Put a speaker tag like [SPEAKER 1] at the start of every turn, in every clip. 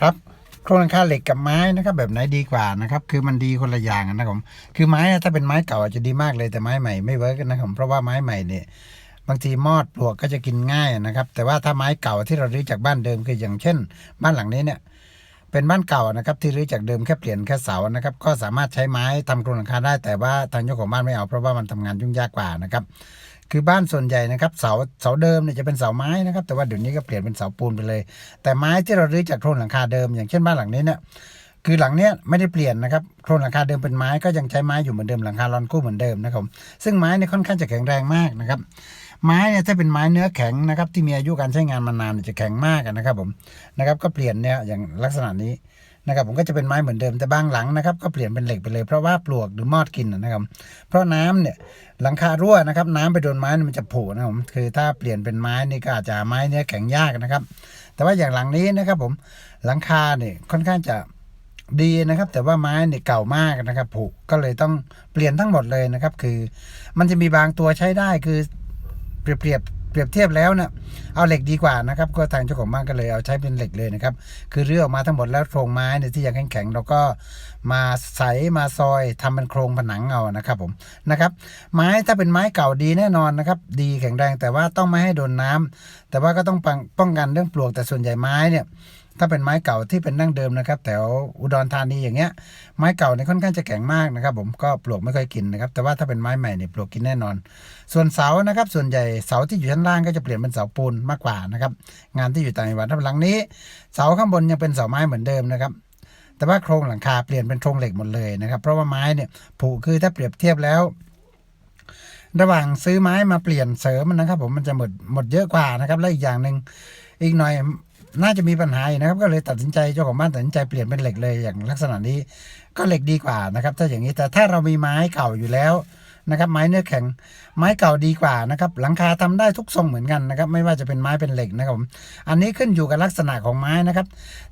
[SPEAKER 1] ครับโครงหลังคาเหล็กกับไม้นะครับแบบไหนดีกว่านะครับคือมันดีคนละอย่างนะครับคือไม้ถ้าเป็นไม้เก่าอาจจะดีมากเลยแต่ไม้ใหม่ไม่เวิร์กนะครับเพราะว่าไม้ใหม่เนี่ยบางทีมอดปลวกก็จะกินง่ายนะครับ แต่ว่าถ้าไม้เก่าที่เรารื้อจากบ้านเดิมคืออย่างเช่น บ้านหลังนี้เนี่ยเป็นบ้านเก่านะครับที่รื้อจากเดิมแค่เปลี่ยนแค่เสานะครับก็สามารถใช้ไม้ทำโครงหลังคาได้แต่ว่าทางเจ้าของบ้านไม่เอาเพราะว่ามันทำงานยุ่งยากกว่านะครับ คือบ้านส่วนใหญ่นะครับเสาเสาเดิมเนี่ยจะเป็นเสาไม้นะครับแต่ว่าเดี๋ยวนี้ก็เปลี่ยนเป็นเสาปูนไปเลย แต่ไม้ที่เรารื้อจากโครงหลังคาเดิม อย่างเช่นบ้านหลังนี้เนี่ยคือหลังเนี้ยไม่ได้เปลี่ยนนะครับโครงหลังคาเดิมเป็นไม้ก็ยังใช้ไม้อยู่เหมือนเดิมหลังคาลอนกู้เหมือนเดิมนะครับซึ่งไม้เนี่ยค่อนข้างจะแข็งแรงมากนะครับไม้เนี่ยถ้าเป็นไม้เนื้อแข็งนะครับที่มีอายุการใช้งานมานานจะแข็งมากนะครับผมนะครับก็เปลี่ยนเนี่ยอย่างลักษณะนี้ นะครับผมก็จะเป็นไม้เหมือนเดิมแต่บางหลังนะครับก็เปลี่ยนเป็นเหล็กไปเลยเพราะว่าปลวกหรือมอดกินนะครับ เพราะน้ำเนี่ยหลังคารั่วนะครับ น้ำไปโดนไม้มันจะผุนะครับผมคือถ้าเปลี่ยนเป็นไม้นี่ก็อาจจะไม้เนื้อแข็งยากนะครับ แต่ว่าอย่างหลังนี้นะครับผมหลังคาเนี่ยค่อนข้างจะดีนะครับ แต่ว่าไม้เนี่ยเก่ามากนะครับผุก็เลยต้องเปลี่ยนทั้งหมดเลยนะครับ คือ มันจะมีบางตัวใช้ได้คือเปรียบ เปรียบเทียบแล้วเนี่ยเอาเหล็กดีกว่านะครับก็ทางเจ้าของบ้านก็เลยเอาใช้เป็นเหล็กเลยนะครับคือเรื่อออกมาทั้งหมดแล้วโครงไม้เนี่ยที่ยังแข็งๆเราก็มาใสมาซอยทำเป็นโครงผนังเอานะครับผมนะครับไม้ถ้าเป็นไม้เก่าดีแน่นอนนะครับดีแข็งแรงแต่ว่าต้องไม่ให้โดนน้ำแต่ว่าก็ต้องป้องป้องกันเรื่องปลวกแต่ส่วนใหญ่ไม้เนี่ย ถ้าเป็นไม้เก่าที่เป็นดั้งเดิมนะครับแถวอุดรธานีอย่างเงี้ยไม้เก่าเนี่ยค่อนข้างจะแข็งมากนะครับ ผมก็ปลวกไม่ค่อยกินนะครับแต่ว่าถ้าเป็นไม้ใหม่เนี่ยปลวกกินแน่นอน ส่วนเสานะครับ ส่วนใหญ่เสาที่อยู่ชั้นล่างก็จะเปลี่ยนเป็นเสาปูนมากกว่านะครับงานที่อยู่ต่างจังหวัดหลังนี้ เสาข้างบนยังเป็นเสาไม้เหมือนเดิมนะครับแต่ว่าโครงหลังคาเปลี่ยนเป็นโครงเหล็กหมดเลยนะครับ เพราะว่าไม้เนี่ยผุคือถ้าเปรียบเทียบแล้ว ระหว่างซื้อไม้มาเปลี่ยนเสริมนะครับ ผมมันจะหมดหมดเยอะกว่านะครับและอีกอย่างหนึ่งอีกหน่อย น่าจะมีปัญหาอีกนะครับ ก็เลยตัดสินใจเจ้าของบ้านตัดสินใจเปลี่ยนเป็นเหล็กเลยอย่างลักษณะนี้ ก็เหล็กดีกว่านะครับ ถ้าอย่างนี้แต่ถ้าเรามีไม้เก่าอยู่แล้วนะครับไม้เนื้อแข็งไม้เก่าดีกว่านะครับหลังคาทำได้ทุกทรงเหมือนกันนะครับ ไม่ว่าจะเป็นไม้เป็นเหล็กนะครับผมอันนี้ขึ้นอยู่กับลักษณะของไม้นะครับ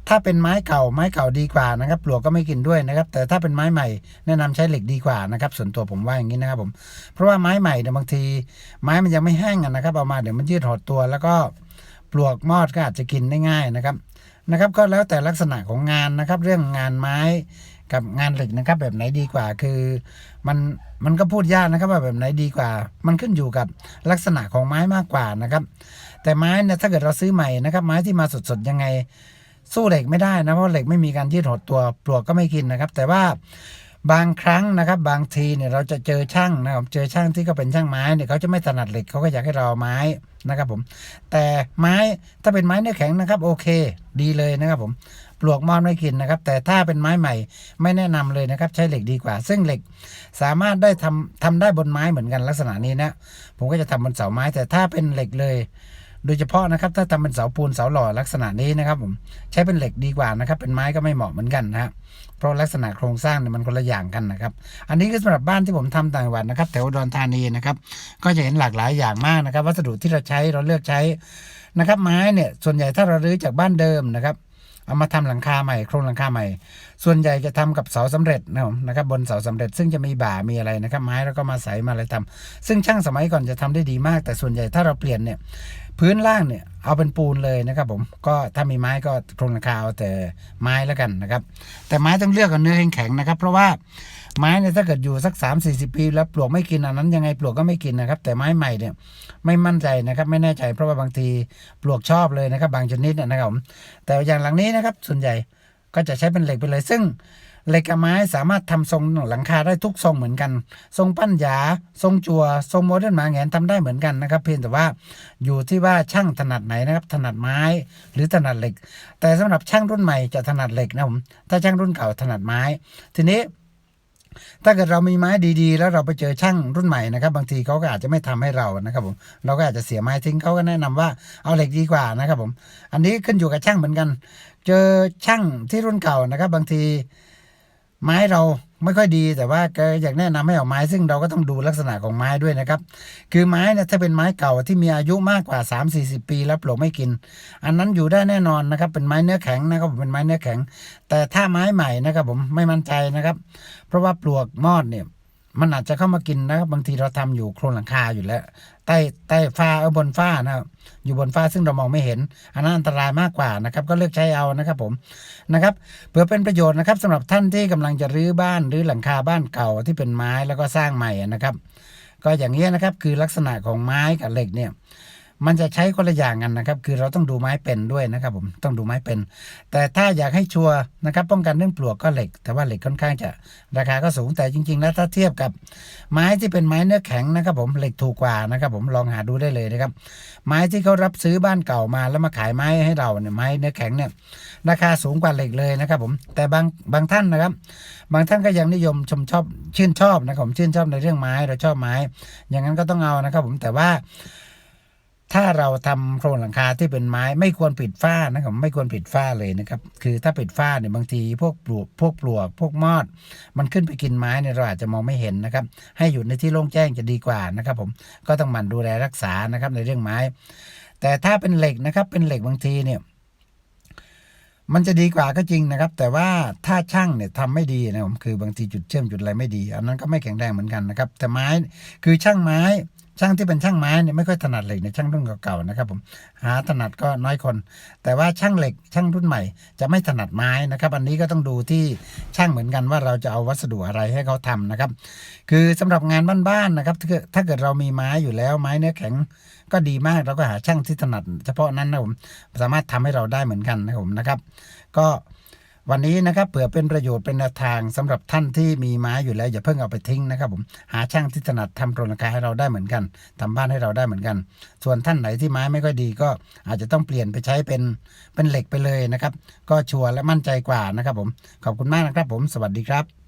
[SPEAKER 1] ถ้าเป็นไม้เก่าไม้เก่าดีกว่านะครับปลวกก็ไม่กินด้วยนะครับ แต่ถ้าเป็นไม้ใหม่แนะนำใช้เหล็กดีกว่านะครับ ส่วนตัวผมว่าอย่างนี้นะครับผมเพราะว่าไม้ใหม่เนี่ยบางที ไม้มันยังไม่แห้งอะนะครับเอามาเดี๋ยวมันยืดหดตัวแล้วก็ ปลวกมอดก็อาจจะกินได้ง่ายนะครับนะครับ ก็แล้วแต่ลักษณะของงานนะครับ เรื่องงานไม้กับงานเหล็กนะครับ แบบไหนดีกว่าคือ มันมันก็พูดยากนะครับ ว่าแบบไหนดีกว่า มันขึ้นอยู่กับลักษณะของไม้มากกว่านะครับ แต่ไม้เนี่ยถ้าเกิดเราซื้อใหม่นะครับ ไม้ที่มาสดๆยังไง สู้เหล็กไม่ได้นะเพราะเหล็กไม่มีการยืดหดตัวปลวกก็ไม่กินนะครับ แต่ว่า บางครั้งนะครับบางทีเนี่ยเราจะเจอช่างนะครับเจอช่างที่เขาเป็นช่างไม้เนี่ยเขาจะไม่ถนัดเหล็กเขาก็อยากให้เราไม้นะครับผม แต่ไม้ถ้าเป็นไม้เนื้อแข็งนะครับ โอเค ดีเลยนะครับผมปลวกมอนไม่กินนะครับ แต่ถ้าเป็นไม้ใหม่ ไม่แนะนำเลยนะครับ ใช้เหล็กดีกว่า ซึ่งเหล็กสามารถได้ทำทำได้บนไม้เหมือนกันลักษณะนี้นะผมก็จะทำบนเสาไม้ แต่ถ้าเป็นเหล็กเลย โดยเฉพาะนะครับถ้าทำเป็นเสาปูนเสาหล่อลักษณะนี้นะครับผมใช้เป็นเหล็กดีกว่านะครับ เป็นไม้ก็ไม่เหมาะเหมือนกันนะฮะเพราะลักษณะโครงสร้างเนี่ยมันคนละอย่างกันนะครับ อันนี้คือสำหรับบ้านที่ผมทำต่างจังหวัดนะครับแถวอุดรธานีนะครับ ก็จะเห็นหลากหลายอย่างมากนะครับ วัสดุที่เราใช้เราเลือกใช้นะครับ ไม้เนี่ยส่วนใหญ่ถ้าเรารื้อจากบ้านเดิมนะครับเอามาทำหลังคาใหม่โครงหลังคาใหม่ ส่วนใหญ่จะทำกับเสาสำเร็จนะครับนะครับบนเสาสำเร็จ ซึ่งจะมีบ่ามีอะไรนะครับ ไม้แล้วก็มาใส่มาอะไรทำซึ่งช่างสมัยก่อนจะทำได้ดีมาก แต่ส่วนใหญ่ถ้าเราเปลี่ยนเนี่ยพื้นล่างเนี่ยเอาเป็นปูนเลยนะครับผมก็ถ้ามีไม้ก็โครงหลังคาเอาแต่ไม้แล้วกันนะครับ แต่ไม้ต้องเลือกกับเนื้อแข็งๆนะครับ เพราะว่าไม้เนี่ยถ้าเกิดอยู่สัก 3 4 0 ปี แล้วปลวกไม่กินอันนั้นยังไงปลวกก็ไม่กินนะครับ แต่ไม้ใหม่เนี่ยไม่มั่นใจนะครับ ไม่แน่ใจเพราะว่าบางทีปลวกชอบเลยนะครับ บางชนิดนนะครับผมแต่อย่างหลังนี้นะครับส่วนใหญ่ก็จะใช้เป็นเหล็กไปเลยซึ่ง เหล็กไม้สามารถทำทรงหลังคาได้ทุกทรงเหมือนกัน ทรงปั้นหยา ทรงจัวทรงโมเดิร์นหมาแงนทำได้เหมือนกันนะครับ เพียงแต่ว่าอยู่ที่ว่าช่างถนัดไหนนะครับ ถนัดไม้หรือถนัดเหล็ก แต่สำหรับช่างรุ่นใหม่จะถนัดเหล็กนะผมถ้าช่างรุ่นเก่าถนัดไม้ ทีนี้ถ้าเกิดเรามีไม้ดีๆ แล้วเราไปเจอช่างรุ่นใหม่นะครับบางทีเขาก็อาจจะไม่ทำให้เรานะครับผมเราก็อาจจะเสียไม้ทิ้งเขาก็แนะนำว่าเอาเหล็กดีกว่านะครับผมอันนี้ขึ้นอยู่กับช่างเหมือนกัน เจอช่างที่รุ่นเก่านะครับ บางที ไม้เราไม่ค่อยดีแต่ว่าก็อยากแนะนำให้เอาไม้ ซึ่งเราก็ต้องดูลักษณะของไม้ด้วยนะครับ คือไม้เนี่ยถ้าเป็นไม้เก่าที่มีอายุมากกว่า 3 4 0 ปีแล้วปลวกไม่กิน อันนั้นอยู่ได้แน่นอนนะครับ เป็นไม้เนื้อแข็งนะครับผมเป็นไม้เนื้อแข็ง แต่ถ้าไม้ใหม่นะครับผมไม่มั่นใจนะครับ เพราะว่าปลวกมอดเนี่ย มันอาจจะเข้ามากินนะครับบางทีเราทำอยู่โครงหลังคาอยู่แล้ว ใต้ใต้ฟ้าเออบนฟ้านะครับอยู่บนฟ้าซึ่งเรามองไม่เห็น อันนั้นอันตรายมากกว่านะครับ ก็เลือกใช้เอานะครับผมนะครับเพื่อเป็นประโยชน์นะครับสำหรับท่านที่กำลังจะรื้อบ้านหรือหลังคาบ้านเก่าที่เป็นไม้แล้วก็สร้างใหม่นะครับ ก็อย่างนี้ยนะครับคือลักษณะของไม้กับเหล็กเนี่ย มันจะใช้คนละอย่างกันนะครับ คือเราต้องดูไม้เป็นด้วยนะครับผมต้องดูไม้เป็น แต่ถ้าอยากให้ชัวร์นะครับ ป้องกันเรื่องปลวกก็เหล็ก แต่ว่าเหล็กค่อนข้างจะราคาก็สูงแต่จริง ๆ แล้วถ้าเทียบกับไม้ที่เป็นไม้เนื้อแข็งนะครับ ผมเหล็กถูกกว่านะครับ ผมลองหาดูได้เลยนะครับ ไม้ที่เขารับซื้อบ้านเก่ามาแล้วมาขายไม้ให้เราเนี่ยไม้เนื้อแข็งเนี่ยราคาสูงกว่าเหล็กเลยนะครับ ผมแต่บางบางท่านนะครับ บางท่านก็ยังนิยมชมชอบชื่นชอบนะครับผมชื่นชอบในเรื่องไม้เราชอบไม้ อย่างนั้นก็ต้องเอานะครับ ผมแต่ว่า ถ้าเราทำโครงหลังคาที่เป็นไม้ไม่ควรปิดฝ้านะครับไม่ควรปิดฝ้าเลยนะครับ คือถ้าปิดฝ้าเนี่ยบางทีพวกปลวกพวกปลวกพวกมอด มันขึ้นไปกินไม้เนี่ยเราอาจจะมองไม่เห็นนะครับ ให้อยู่ในที่โล่งแจ้งจะดีกว่านะครับ ผมก็ต้องหมั่นดูแลรักษานะครับในเรื่องไม้ แต่ถ้าเป็นเหล็กนะครับเป็นเหล็กบางทีเนี่ยมันจะดีกว่าก็จริงนะครับ แต่ว่าถ้าช่างเนี่ยทำไม่ดีนะผมคือบางทีจุดเชื่อมจุดอะไรไม่ดี อันนั้นก็ไม่แข็งแรงเหมือนกันนะครับ แต่ไม้คือช่างไม้ ช่างที่เป็นช่างไม้เนี่ยไม่ค่อยถนัดเหล็กเนี่ยช่างรุ่นเก่าๆนะครับผมหาถนัดก็น้อยคน แต่ว่าช่างเหล็กช่างรุ่นใหม่ จะไม่ถนัดไม้นะครับ อันนี้ก็ต้องดูที่ช่างเหมือนกันว่าเราจะเอาวัสดุอะไรให้เขาทำนะครับ คือสำหรับงานบ้านๆนะครับ ถ้าเกิดเรามีไม้อยู่แล้วไม้เนื้อแข็งก็ดีมากเราก็หาช่างที่ถนัด เฉพาะนั้นนะผมสามารถทำให้เราได้เหมือนกันนะผมนะครับ ก็ วันนี้นะครับเผื่อเป็นประโยชน์เป็นแนวทางสำหรับท่านที่มีไม้อยู่แล้ว อย่าเพิ่งเอาไปทิ้งนะครับผมหาช่างที่ถนัดทำโครงหลังคาให้เราได้เหมือนกันทำบ้านให้เราได้เหมือนกัน ส่วนท่านไหนที่ไม้ไม่ค่อยดีก็อาจจะต้องเปลี่ยนไปใช้เป็นเป็นเหล็กไปเลยนะครับ ก็ชัวร์และมั่นใจกว่านะครับผมขอบคุณมากนะครับผม สวัสดีครับ